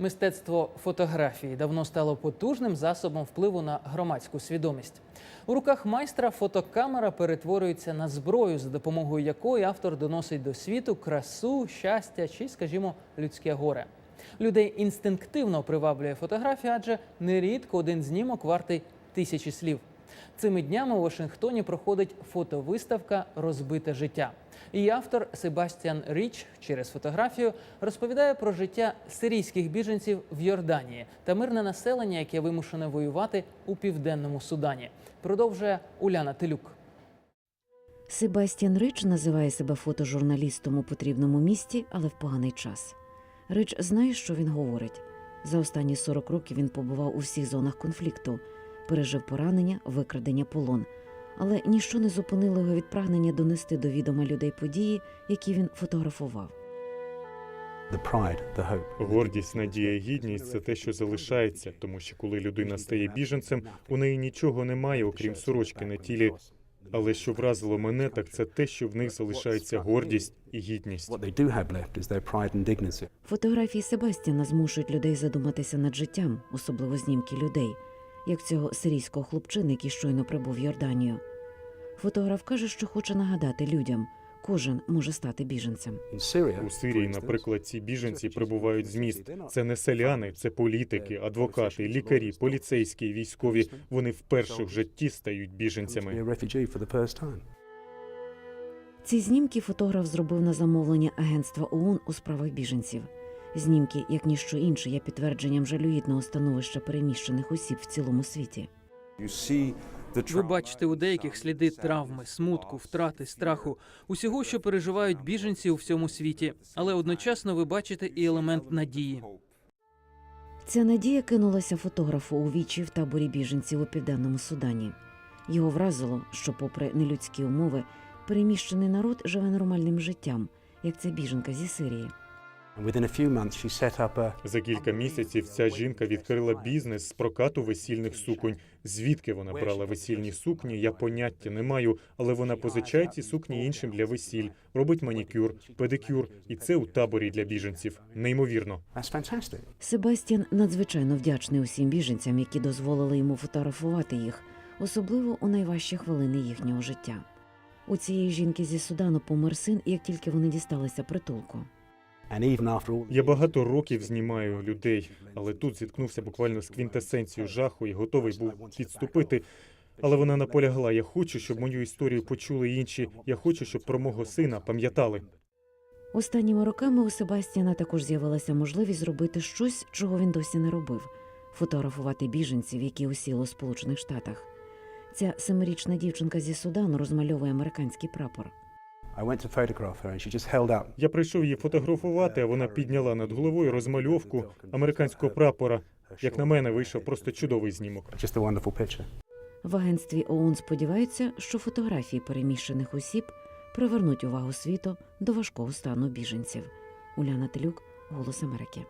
Мистецтво фотографії давно стало потужним засобом впливу на громадську свідомість. У руках майстра фотокамера перетворюється на зброю, за допомогою якої автор доносить до світу красу, щастя чи, скажімо, людське горе. Людей інстинктивно приваблює фотографія, адже нерідко один знімок вартий тисячі слів. Цими днями у Вашингтоні проходить фотовиставка Розбите життя. Її автор Себастьян Річ через фотографію розповідає про життя сирійських біженців в Йорданії та мирне населення, яке вимушене воювати у південному Судані. Продовжує Уляна Телюк. Себастьян Рич називає себе фотожурналістом у потрібному місті, але в поганий час. Рич знає, що він говорить. За останні 40 років він побував у всіх зонах конфлікту, пережив поранення, викрадення полон. Але ніщо не зупинило його від прагнення донести до відома людей події, які він фотографував. Гордість, надія, гідність це те, що залишається, тому що коли людина стає біженцем, у неї нічого немає, окрім сорочки на тілі. Але що вразило мене, так це те, що в них залишається гордість і гідність. Фотографії Себастьяна змушують людей задуматися над життям, особливо знімки людей, як цього сирійського хлопчини, який щойно прибув в Йорданію. Фотограф каже, що хоче нагадати людям, кожен може стати біженцем. У Сирії, наприклад, ці біженці прибувають з міст. Це не селяни, це політики, адвокати, лікарі, поліцейські, військові. Вони вперше в житті стають біженцями. Ці знімки фотограф зробив на замовлення агентства ООН у справах біженців. Знімки, як ніщо інше, є підтвердженням жалюгідного становища переміщених осіб в цілому світі. Ви бачите у деяких сліди травми, смутку, втрати, страху, усього, що переживають біженці у всьому світі. Але одночасно ви бачите і елемент надії. Ця надія кинулася фотографу у вічі в таборі біженців у південному Судані. Його вразило, що, попри нелюдські умови, переміщений народ живе нормальним життям, як ця біженка зі Сирії. За кілька місяців ця жінка відкрила бізнес з прокату весільних суконь. Звідки вона брала весільні сукні? Я поняття не маю, але вона позичає ці сукні іншим для весіль, робить манікюр, педикюр, і це у таборі для біженців. Неймовірно. That's fantastic. Себастьян надзвичайно вдячний усім біженцям, які дозволили йому фотографувати їх, особливо у найважчі хвилини їхнього життя. У цієї жінки зі Судану помер син, як тільки вони дісталися притулку. Я багато років знімаю людей, але тут зіткнувся буквально з квінтесенцією жаху і готовий був відступити. Але вона наполягла: я хочу, щоб мою історію почули інші. Я хочу, щоб про мого сина пам'ятали. Останніми роками у Себастьяна також з'явилася можливість зробити щось, чого він досі не робив фотографувати біженців, які осіли у Сполучених Штатах. Ця семирічна дівчинка зі Судану розмальовує американський прапор. Я прийшов її фотографувати, а вона підняла над головою розмальовку американського прапора. Як на мене, вийшов просто чудовий знімок. В агентстві ООН сподіваються, що фотографії переміщених осіб привернуть увагу світу до важкого стану біженців. Уляна Телюк, Голос Америки.